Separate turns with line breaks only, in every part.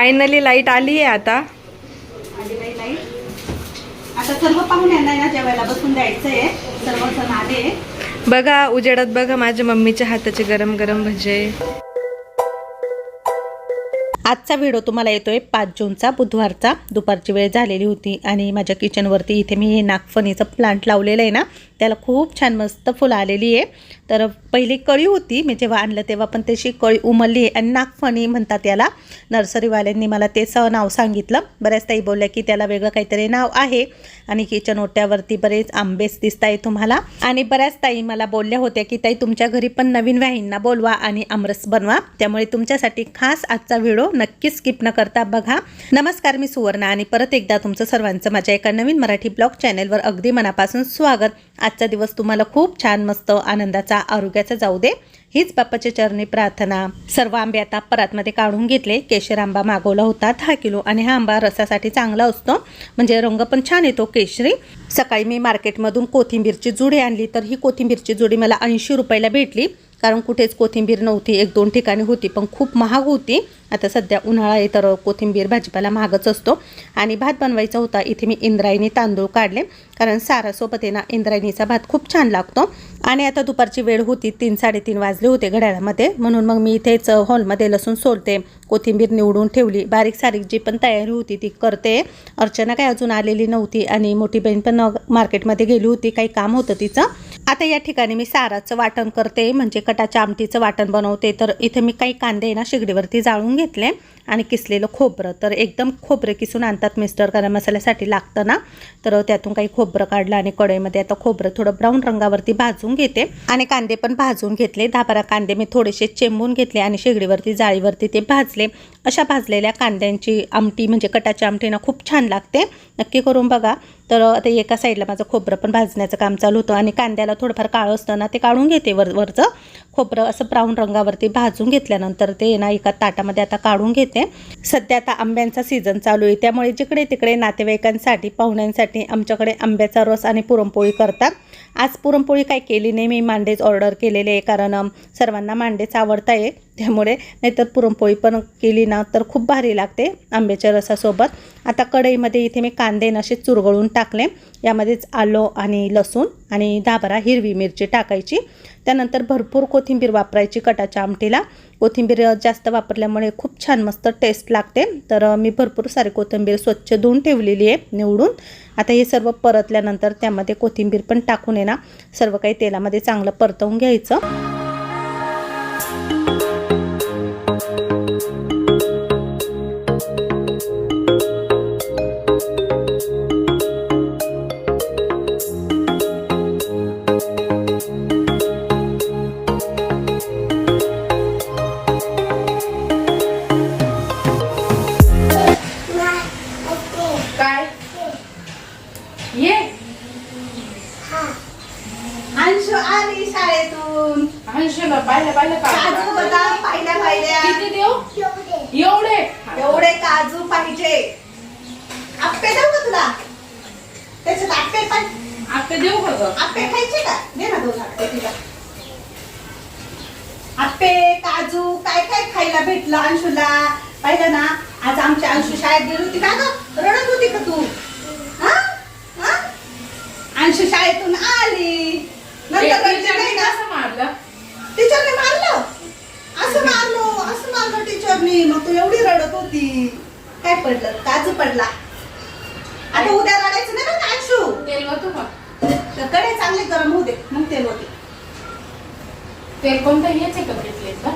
Finally light आली आहे आता.
आली बाई लाइट आता सर्व पाहुण्यांना ना जेवायला बसून द्यायचंय. सर्वजण आले.
बघा उजेडात बघा माझ्या मम्मीच्या हाताचे गरम गरम भजे.
आजचा व्हिडिओ तुम्हाला येतोय पाच जूनचा बुधवारचा. दुपारची वेळ झालेली होती आणि माझ्या किचनवरती इथे मी हे नागफणीचं प्लांट लावलेलं आहे ना त्याला खूप छान मस्त फुलं आलेली आहे. तर पहिली कळी होती मी जेव्हा आणलं तेव्हा पण त्याची कळी उमलली आहे. आणि नागफणी म्हणतात याला नर्सरीवाल्यांनी मला तेच नाव सांगितलं. बऱ्याच ताई बोलल्या की त्याला वेगळं काहीतरी नाव आहे. आणि किचन ओट्यावरती बरेच आंबेच दिसत आहे तुम्हाला. आणि बऱ्याच ताई मला बोलल्या होत्या की ताई तुमच्या घरी पण नवीन व्याहींना बोलवा आणि आमरस बनवा. त्यामुळे तुमच्यासाठी खास आजचा व्हिडिओ नक्कीच स्किप न करता बघा. नमस्कार मी सुवर्णा आणि परत एकदा तुमचं सर्वांचं माझ्या एका नवीन मराठी ब्लॉग चॅनेलवर अगदी मनापासून स्वागत. आजचा दिवस तुम्हाला खूप छान मस्त आनंदाचा आरोग्याचा जाऊ दे. हीच बाप्पाच्या चरणी प्रार्थना. सर्व आंबे आता परातमध्ये काढून घेतले. केशर आंबा मागवला होता दहा किलो. आणि हा आंबा रसासाठी चांगला असतो. म्हणजे रंग पण छान येतो केशरी. सकाळी मी मार्केटमधून कोथिंबीरची जुडी आणली तर ही कोथिंबीरची जुडी मला ऐंशी रुपयाला भेटली. कारण कुठेच कोथिंबीर नव्हती. एक दोन ठिकाणी होती पण खूप महाग होती. आता सध्या उन्हाळा आहे तर कोथिंबीर भाजीपाला महागच असतो. आणि भात बनवायचा होता इथे मी इंद्रायणी तांदूळ काढले. कारण सारासोबत आहे ना इंद्रायणीचा भात खूप छान लागतो. आणि आता दुपारची वेळ होती तीन साडेतीन वाजले होते घड्याळामध्ये. म्हणून मग मी इथेच हॉलमध्ये लसूण सोलते कोथिंबीर निवडून ठेवली. बारीक सारीक जी पण तयारी होती ती करते. अर्चना काय अजून आलेली नव्हती आणि मोठी बहीण पण मार्केटमध्ये गेली होती काही काम होतं तिचं. आता या ठिकाणी मी साराचं वाटण करते म्हणजे कटाच्या आमटीचं वाटण बनवते. तर इथे मी काही कांदे आहे ना शेगडीवरती जाळून घेतले आणि किसलेलं खोबरं. तर एकदम खोबरं किसून आणतात मिस्टर गरम मसाल्यासाठी लागतं ना. तर त्यातून काही खोबरं काढलं आणि कढईमध्ये आता खोबरं थोडं ब्राऊन रंगावरती भाजून घेते. आणि कांदे पण भाजून घेतले. दहा बारा कांदे मी थोडेसे चेंबून घेतले आणि शेगडीवरती जाळीवरती ते भाजले. अशा भाजलेल्या कांद्यांची आमटी म्हणजे कटाची आमटी ना खूप छान लागते. नक्की करून बघा. तर आता एका साईडला माझं खोबरं पण भाजण्याचं काम चालू होतं आणि कांद्याला थोडंफार काळं असतं ना ते काढून घेते वर वरचं. खोबरं असं ब्राऊन रंगावरती भाजून घेतल्यानंतर ते ना एका ताटामध्ये आता काढून घेते. सध्या आता आंब्यांचा सीझन चालू आहे त्यामुळे जिकडे तिकडे नातेवाईकांसाठी पाहुण्यांसाठी आमच्याकडे आंब्याचा रस आणि पुरणपोळी करतात. आज पुरणपोळी काय केली नाही मी मांडेच ऑर्डर केलेले आहे कारण सर्वांना मांडेच आवडत आहे. त्यामुळे नाहीतर पुरणपोळी पण केली ना तर खूप भारी लागते आंब्याच्या रसासोबत. आता कढईमध्ये इथे मी कांदे नसे चुरगळून टाकले. यामध्येच आलं आणि लसूण आणि दहा बारा हिरवी मिरची टाकायची. त्यानंतर भरपूर कोथिंबीर वापरायची कटाच्या आमटीला. कोथिंबीर जास्त वापरल्यामुळे खूप छान मस्त टेस्ट लागते. तर मी भरपूर सारी कोथिंबीर स्वच्छ धुवून ठेवलेली आहे निवडून. आता हे सर्व परतल्यानंतर त्यामध्ये कोथिंबीर पण टाकून आहे ना सर्व काही तेलामध्ये चांगलं परतवून घ्यायचं. शाळेतून
अंशुला पाहिलं पाहिलं
काजू
का
बदाम पाहिल्या पाहिल्या.
किती देऊ? एवढे?
एवढे काजू पाहिजे. आप्पे देऊ का तुला? त्याच्यात आप्पे पण.
आता देऊ का ग?
आप्पे खायचे का? दे ना दोन आप्पे तिला. आप्पे काजू काय काय खायला भेटलं अंशूला? पाहिलं ना आज आमची अंशू शाळेत गेली होती का ग? रडत होती का तू? हा? हा? अंशू शाळेतून आली. नंतर रडली नाही ना
कसं मारलं?
टीचरने मारलं? असं मारलो असं मारलं टीचरनी मग तू एवढी रडत होती. काय पडलं? काजू पडला. आता उद्या रडायचं नाही ना अंशू?
तेल होतो का
तर कडे चांगले गरम होऊ दे. मग तेल होते.
तेल कोणतं? हेच आहे का घेतले का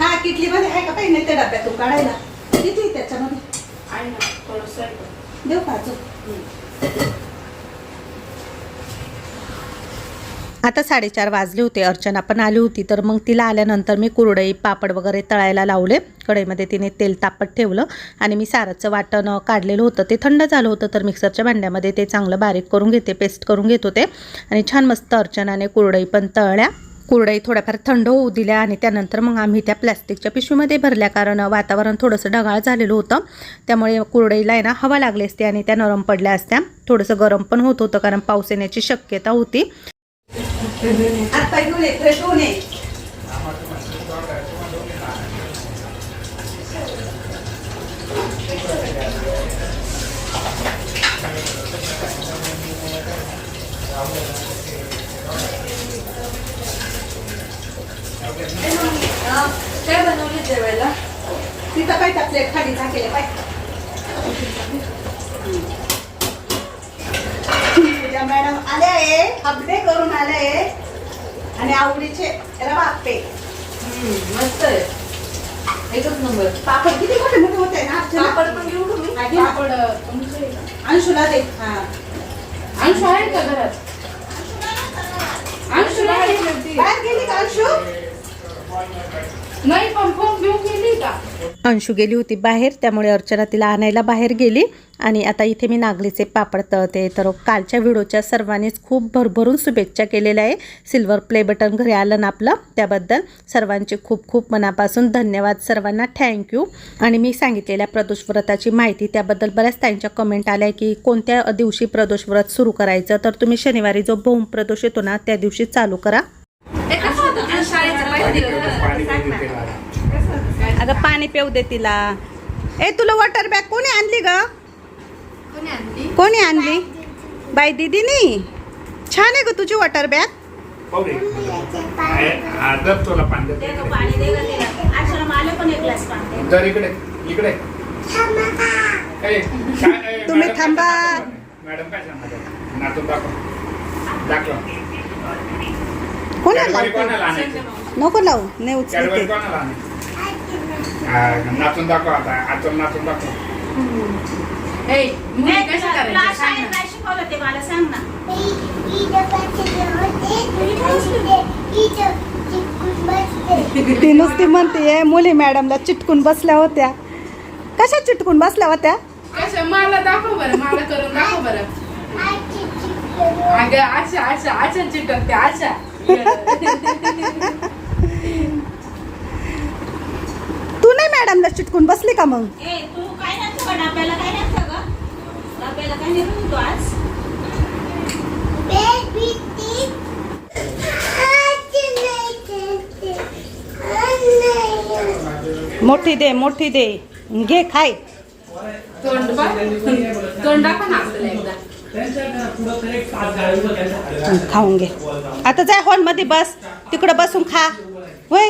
हा किटली मध्ये आहे का काही नाही त्या डब्यातून काढायला. किती त्याच्यामध्ये?
आहे ना थोडस
देऊ काजू आता साडेचार वाजले होते अर्चना पण आली होती तर मग तिला आल्यानंतर मी कुरडई पापड वगैरे तळायला लावले. कढईमध्ये तिने तेल तापत ठेवलं आणि मी साराचं वाटण काढलेलं होतं. ते थंड झालं होतं तर मिक्सरच्या भांड्यामध्ये ते चांगलं बारीक करून घेते पेस्ट करून घेत होते. आणि छान मस्त अर्चनाने कुरडई पण तळल्या. कुरडई थोड्याफार थंड होऊ दिल्या आणि त्यानंतर मग आम्ही त्या प्लॅस्टिकच्या पिशवीमध्ये भरल्या कारण वातावरण थोडंसं ढगाळ झालेलं होतं. त्यामुळे कुरडईला आहे ना हवा लागली असते आणि त्या नरम पडल्या असत्या. थोडंसं गरम पण होत होतं कारण पाऊस येण्याची शक्यता होती. आता इकडून ये फ्रेश होऊन ये
काय बनवले जेवायला?
तिथं काय टाकले खाली टाकले काय पूजा मॅडम आले आहे अपडे करून आले आहे. आणि आवडीचे रवाप्पे
मस्त आहे. एकच नंबर.
पापड किती मोठे मोठे होते ना?
पापड पण घेऊ
हा, ना.
पापड आहे?
अंशुला दे. हा.
अंशू आहे का घरात? अंशू आहे का?
बाहेर गेली का अंशू
नाही पण फोन घेऊन गेली का
अंशू गेली होती बाहेर त्यामुळे अर्चना तिला आणायला बाहेर गेली. आणि आता इथे मी नागलीचे पापड तळते. तर कालच्या व्हिडिओच्या सर्वांनीच खूप भरभरून शुभेच्छा केलेल्या आहे. सिल्वर प्ले बटन घरी आलं ना आपलं त्याबद्दल सर्वांचे खूप खूप मनापासून धन्यवाद सर्वांना. थँक्यू आणि मी सांगितलेल्या प्रदोष व्रताची माहिती त्याबद्दल बऱ्याच त्यांच्या कमेंट आल्या की कोणत्या दिवशी प्रदोष व्रत सुरू करायचं? तर तुम्ही शनिवारी जो भौम प्रदोष येतो ना त्या दिवशी चालू करा. अगं पाणी पिऊ दे तिला. ए तुला वॉटर बॅग कोणी आणली ग?
कोणी आणली?
बाई दीदीनी? छान आहे ग तुझी वॉटर बॅग तुम्ही थांबा. कोणाला नको लावू. नाही उचलते.
नाचून दाखव आता आचल नाचून दाखव.
ए मुली कशा करायच्या सांग ना.
ती नुसती म्हणते मुली मॅडमला चिटकून बसल्या होत्या. कशा चिटकून बसल्या होत्या?
कशा? मला दाखव बरं मला करून दाखव बरं. अगं आशा आशा आशा चिटकते आशा.
तू नाही मॅडमला चिटकून बसली का मग? मोठी दे मोठी दे. घे खाय.
तोंड तोंड
खाऊन घे. आता जाय हॉलमध्ये बस. तिकडं बसून खा. होय?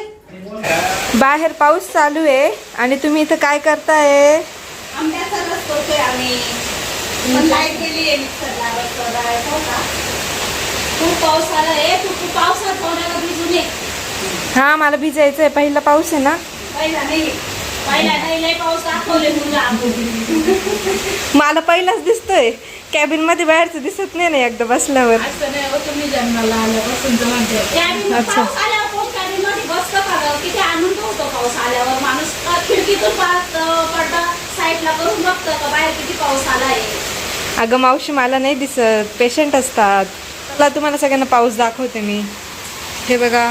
बाहेर पाऊस चालू आहे आणि तुम्ही इथं काय करताय?
ये.
हा मला भिजायचं आहे. पहिला पाऊस आहे ना? मला पहिलाच दिसतोय. कॅबिनमध्ये बाहेरचं दिसत नाही ना एकदा बसल्यावर.
असं
किती आनंद होतो पाऊस आल्यावर. माणूस खिडकीतून पाहतं पडतं साईडला करून बघतं का बाहेर किती पाऊस आलाय.
अगं मावशी मला नाही दिसत. पेशंट असतात. चला तुम्हाला सगळ्यांना पाऊस दाखवते मी. हे बघा.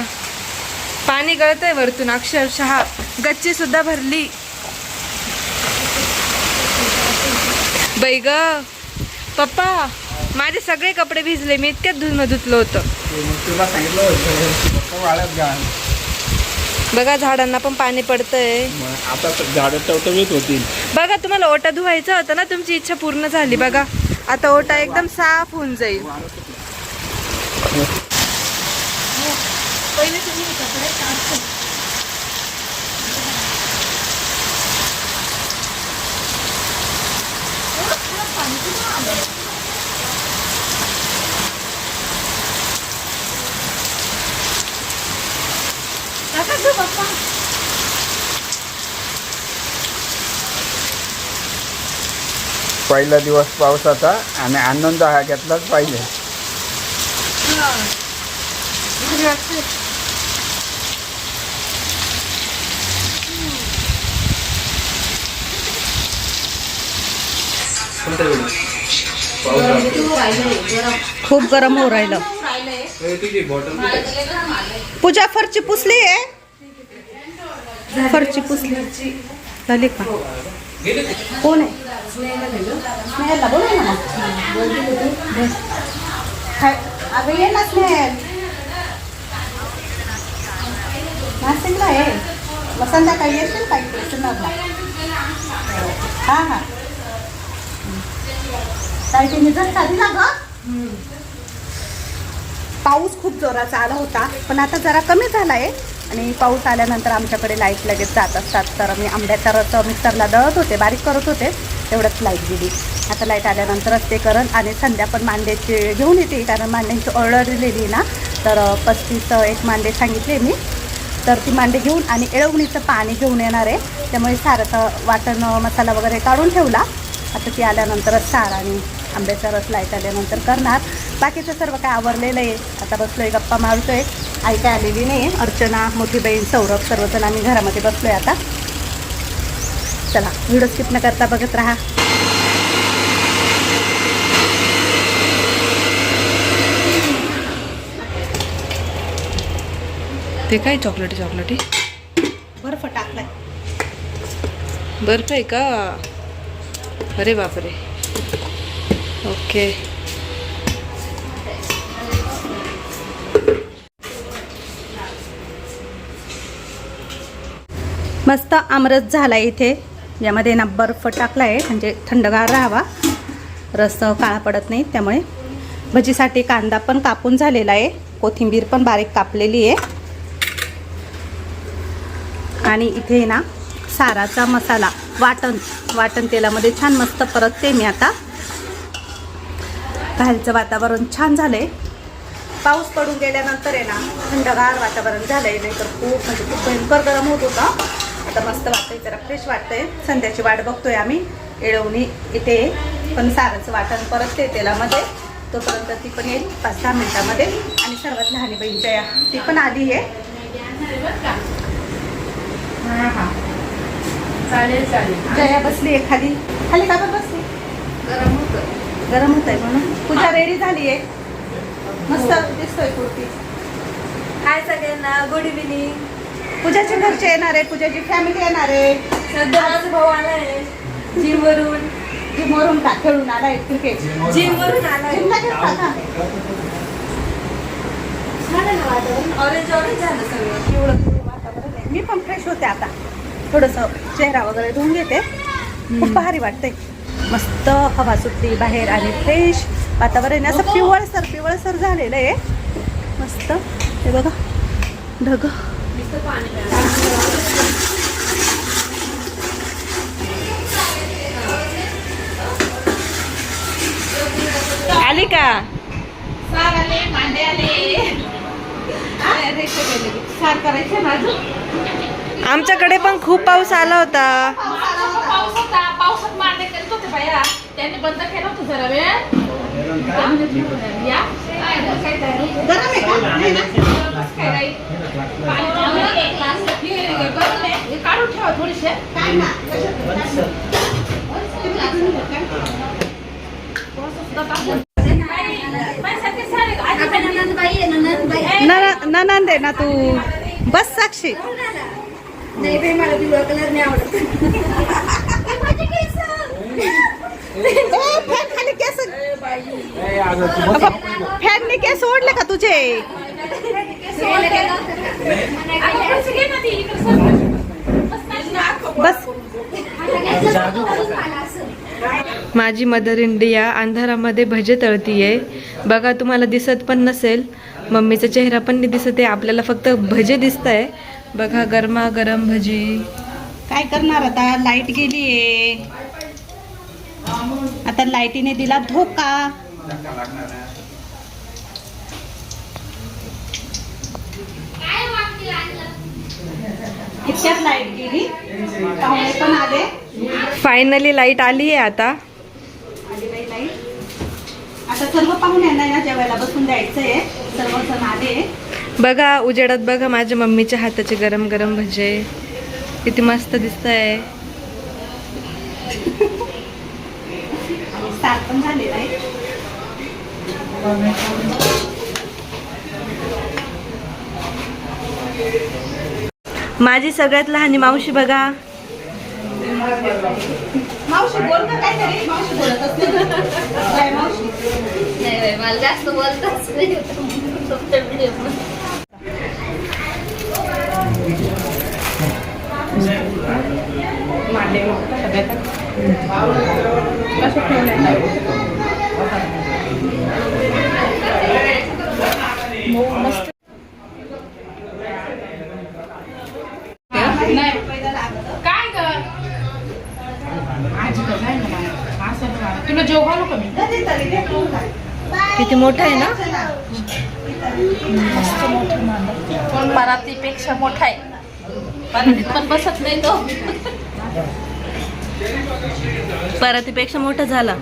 पाणी गळतंय वरतून. अक्षरशः गच्ची सुद्धा भरली. बाई ग. पप्पा माझे सगळे कपडे भिजले. मी इतक्यात धुणं धुतलं होतं.
तुला सांगितलं होतं फक्त वाळत घाल
बघा झाडांना पण पाणी पडतंय.
मग आता झाडं टवटवीत होतील.
बघा तुम्हाला ओटा धुवायचा होता ना तुमची इच्छा पूर्ण झाली बघा. आता ओटा एकदम साफ होऊन जाईल.
पहिला दिवस पावसाचा आणि आनंद हा घेतलाच पाहिजे.
खूप गरम होऊ राहिलं. पूजा फरची पुसली आहे? फरची पुसली. झाली का? कोण आहे? स्नेहलला बोला ना. अगं ये ना स्नेहल. नाशिकला आहे. मग संध्याकाळी येशील का इकडे सिन्नरला? हां हां. काय तिने जर खाली ना गं.
पाऊस खूप जोराचा आला होता पण आता जरा कमी झाला आहे आणि पाऊस आल्यानंतर आमच्याकडे लाइट लगेच जात असतात. तर मी आंब्याचा रस मिक्सरला दळत होते बारीक करत होते. तेवढंच लाइट गेली आता लाइट आल्यानंतरच ते करन आणि संध्या पण मांड्याचे घेऊन येते कारण मांड्यांची ऑर्डर दिलेली ना. तर पस्तीस एक मांडे सांगितले मी. तर ती मांडे घेऊन आणि एळवणीचं पाणी घेऊन येणार आहे. त्यामुळे साराचं वाटण मसाला वगैरे काढून ठेवला. आता ती आल्यानंतरच सार आणि आंब्याचा रस लाइट आल्यानंतर करणार. बाकीचं सर्व काय आवरलेलं आहे. आता बसलोय गप्पा मारतोय. आई काय आलेली नाही. अर्चना मोठी बहीण सौरभ सर्वजण आम्ही घरामध्ये बसलोय आता. चला व्हिडिओ स्किप न करता बघत राहा.
ते काय चॉकलेटी चॉकलेटी
बर्फ टाकलाय.
बर्फ आहे का? अरे बापरे. ओके
मस्त आमरस झाला इथे. यामध्ये ना बर्फ टाकला आहे म्हणजे थंडगार राहावा. रस काळा पडत नाही त्यामुळे भजीसाठी कांदा पण कापून झालेला आहे. कोथिंबीर पण बारीक कापलेली आहे. आणि इथे ना साराचा मसाला वाटण. वाटण तेलामध्ये छान मस्त परतते मी आता. बाहेरचं वातावरण छान झालंय. पाऊस पडून गेल्यानंतर आहे ना थंडगार वातावरण झालंय. नाही तर खूप म्हणजे खूप भयंकर गरम होत होता. आता मस्त वाटतंय जरा फ्रेश वाटतंय. संध्याची वाट बघतोय आम्ही. येळवणी इथे पण साराचं वाटण परत ते तेलामध्ये. तोपर्यंत ती पण येईल पाच दहा मिनिटामध्ये. आणि सर्वात लहान बहीण जया. ती पण आली आहे.
हां. हां चालेल चालेल.
जया बसली आहे खाली खाली का बसली?
गरम होतं.
गरम होत आहे म्हणून. पूजा रेडी झाली आहे मस्त दिसतोय कुर्ती.
हाय सगळ्यांना गुड इव्हिनिंग
पूजाचे घरचे येणार आहे पूजाची फॅमिली येणार आहे
सध्या माझा भाऊ आलाय जिम वरून
जिम वरून का? खेळून आलाय क्रिकेट.
जिम वरून आलाय
जिमला गेलता का?
ऑरेंज ऑरेंज झालं सगळं.
वातावरण आहे. मी पण फ्रेश होते आता. थोडंसं चेहरा वगैरे धुवून घेते. खूप भारी वाटतंय. मस्त हवा सुटली बाहेर आणि फ्रेश वातावरण. असं पिवळसर पिवळसर झालेलं आहे. मस्त. हे बघा. ढग.
आली का?
सार करायचं माझं.
आमच्याकडे पण खूप पाऊस आला होता.
बाया त्यांनी बंद केलं होतं जरा वेळ. या. काढून ठेवा थोडीशे
ननंद आहे ना तू. बस साक्षी.
नाही बाई मला पिवळा कलर नाही आवडत.
फॅन खाली केस फॅनने केस ओढले का तुझे? बस.
माझी मदर इंडिया अंधारामध्ये भजे तळतीये. बघा तुम्हाला दिसत पण नसेल. मम्मीचा चेहरा पण नाही दिसत आहे. आपल्याला फक्त भजे दिसत आहे बघा गरमा गरम भजी.
काय करणार आता? लाइट गेलीये. आता लाईटीने दिला धोका. इतक्यात लाइट गेली. पाहुणे पण आले.
फायनली लाइट आली आहे आता.
आली बाई लाइट आता सर्व पाहुण्यांना ना जेवायला बसून द्यायचं आहे सर्वजण आले.
बघा उजेडात बघा माझ्या मम्मीच्या हाताचे गरम गरम भजे. किती मस्त दिसत आहे
स्टार पण झालेला आहे.
माझी सगळ्यात लहानी मावशी बघा.
मावशी बोल काहीतरी. मावशी बोलत असते. काय मावशी.
नाही बाई, मला जास्त बोलताच नाही येत. फक्त video मध्ये.
काय ग तुला जेवण
किती मोठा आहे ना?
मस्त मोठा मांडा मोठा आहे पण बसत नाही तो.
परातीपेक्षा मोठा झाला.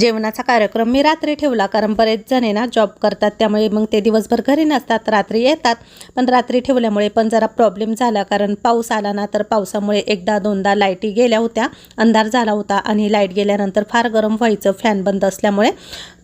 जेवणाचा कार्यक्रम मी रात्री ठेवला कारण बरेच जण ना जॉब करतात त्यामुळे मग ते दिवसभर घरी नसतात रात्री येतात. पण रात्री ठेवल्यामुळे पण जरा प्रॉब्लेम झाला कारण पाऊस आला ना तर पावसामुळे एकदा दोनदा लाईटी गेल्या होत्या अंधार झाला होता आणि लाइट गेल्यानंतर फार गरम व्हायचं फॅन बंद असल्यामुळे.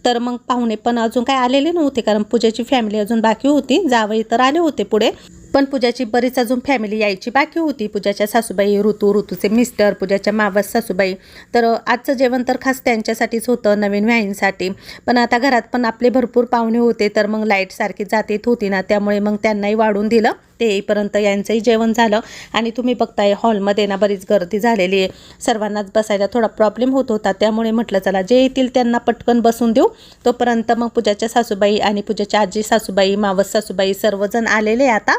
तर मग पाहुणे पण अजून काय आलेले नव्हते कारण पूजेची फॅमिली अजून बाकी होती जावई तर आले होते पुढे. पण पूजाची बरीच अजून फॅमिली यायची बाकी होती. पूजाच्या सासूबाई ऋतू ऋतूचे मिस्टर पूजाच्या मावस सासूबाई. तर आजचं जेवण तर खास त्यांच्यासाठीच होतं नवीन व्याहींसाठी पण आता घरात पण आपले भरपूर पाहुणे होते तर मग लाइट सारखी जात येत होती ना त्यामुळे मग त्यांनाही वाढून दिलं. ते येईपर्यंत यांचंही जेवण झालं. आणि तुम्ही बघताय हॉलमध्ये ना बरीच गर्दी झालेली आहे. सर्वांनाच बसायला थोडा प्रॉब्लेम होत होता. त्यामुळे म्हटलं चला जे येतील त्यांना पटकन बसून देऊ. तोपर्यंत मग पूजाच्या सासूबाई आणि पूजाच्या आजी सासूबाई मावस सासूबाई सर्वजण आलेले आता.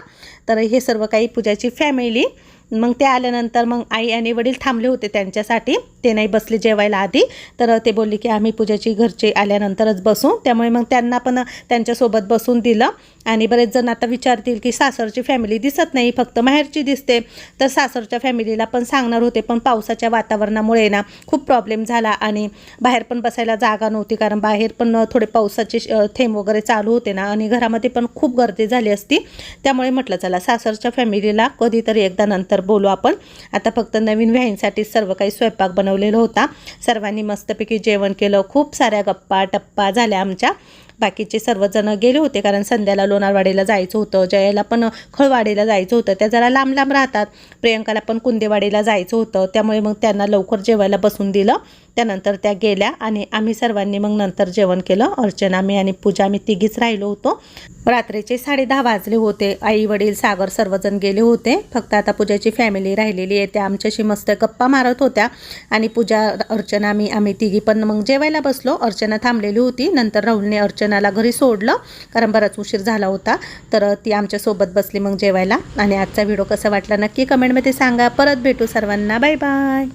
तर हे सर्व काही पूजाची फॅमिली मग ते आल्यानंतर मग आई आणि वडील थांबले होते त्यांच्यासाठी. ते नाही बसले जेवायला आधी. तर ते बोलले की आम्ही पूजाची घरचे आल्यानंतरच बसू. त्यामुळे मग त्यांना पण त्यांच्यासोबत बसून दिलं. आणि बरेच जण आता विचारतील की सासरची फॅमिली दिसत नाही फक्त माहेरची दिसते. तर सासरच्या फॅमिलीला पण सांगणार होते पण पावसाच्या वातावरणामुळे ना खूप प्रॉब्लेम झाला आणि बाहेर पण बसायला जागा नव्हती. कारण बाहेर पण थोडे पावसाचे थेंब वगैरे चालू होते ना आणि घरामध्ये पण खूप गर्दी झाली असती. त्यामुळे म्हटलं चला सासरच्या फॅमिलीला कधीतरी एकदा नंतर बोलू आपण. आता फक्त नवीन व्याहींसाठी सर्व काही स्वयंपाक बनवलेला होता. सर्वांनी मस्तपैकी जेवण केलं. खूप साऱ्या गप्पा टप्पा झाल्या आमच्या. बाकीचे सर्वजण गेले होते कारण संध्याला लोणारवाडीला जायचं होतं जयाला पण खळवाडीला जायचं होतं. त्या जरा लांब लांब राहतात. प्रियंकाला पण कुंदेवाडीला जायचं होतं. त्यामुळे मग त्यांना लवकर जेवायला बसून दिलं. त्यानंतर त्या गेल्या आणि आम्ही सर्वांनी मग नंतर जेवण केलं. अर्चना मी आणि पूजा आम्ही तिघीच राहिलो होतो. रात्रीचे साडे दहा वाजले होते. आई वडील सागर सर्वजण गेले होते. फक्त आता पूजाची फॅमिली राहिलेली आहे. त्या आमच्याशी मस्त गप्पा मारत होत्या. आणि पूजा अर्चना मी आम्ही तिघी पण मग जेवायला बसलो. अर्चना थांबलेली होती. नंतर राहुलने अर्चना अर्चनाला घरी सोडलं. कारण बराच उशीर झाला होता. तर ती आमच्यासोबत बसली मग जेवायला. आणि आजचा व्हिडिओ कसा वाटला नक्की कमेंटमध्ये सांगा. परत भेटू सर्वांना. Bye bye